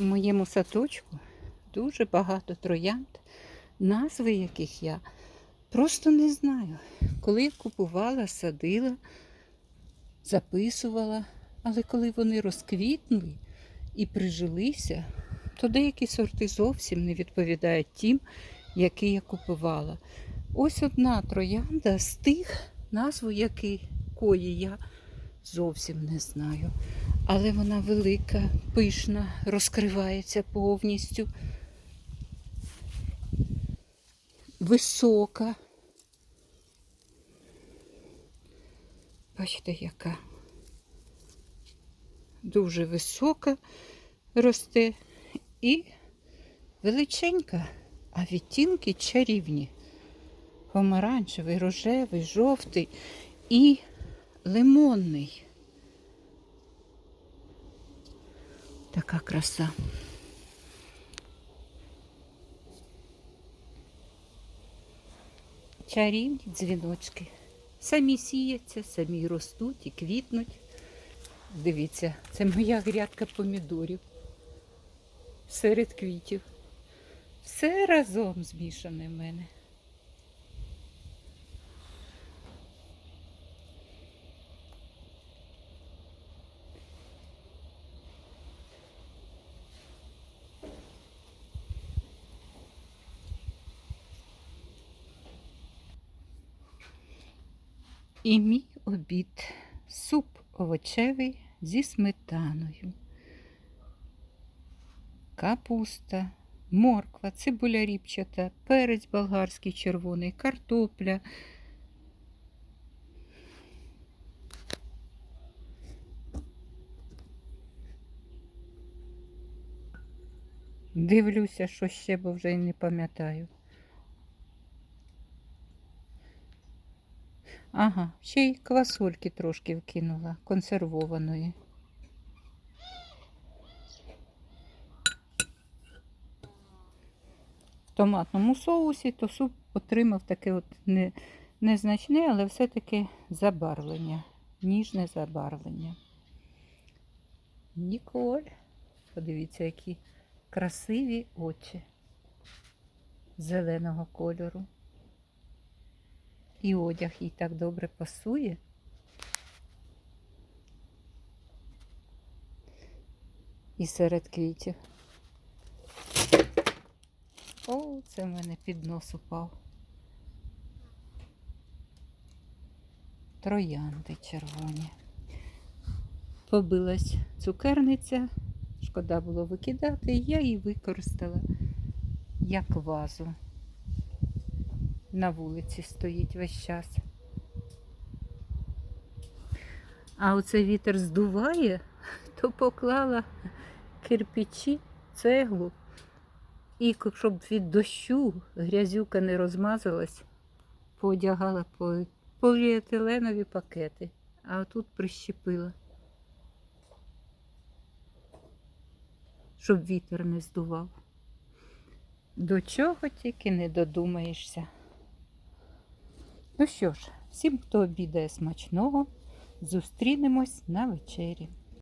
В моєму садочку дуже багато троянд, назви яких я просто не знаю. Коли я купувала, садила, записувала, але коли вони розквітнули і прижилися, то деякі сорти зовсім не відповідають тим, які я купувала. Ось одна троянда з тих, назву якої я зовсім не знаю. Але вона велика, пишна, розкривається повністю. Висока. Бачите, яка дуже висока росте і величенька, а відтінки чарівні. Помаранчевий, рожевий, жовтий і лимонний. Така краса. Чарівні дзвіночки. Самі сіяться, самі ростуть і квітнуть. Дивіться, це моя грядка помідорів серед квітів. Все разом змішане в мене. І мій обід суп овочевий зі сметаною. Капуста, морква, цибуля ріпчата, перець болгарський червоний, картопля. Дивлюся, що ще, бо вже не пам'ятаю. Ага, ще й квасольки трошки вкинула, консервованої. В томатному соусі, то суп отримав таке от не, незначне, але все-таки забарвлення, ніжне забарвлення. Ніколь. Подивіться, які красиві очі зеленого кольору. І одяг їй так добре пасує. І серед квітів. О, це в мене під нос упав. Троянди червоні. Побилась цукерниця, шкода було викидати, я її використала як вазу на вулиці стоїть весь час. А оце вітер здуває, то поклала кирпичі, цеглу. І щоб від дощу грязюка не розмазалась, поодягала поліетиленові пакети, а тут прищепила, щоб вітер не здував. До чого тільки не додумаєшся. Ну що ж, всім, хто обідає смачного, зустрінемось на вечері.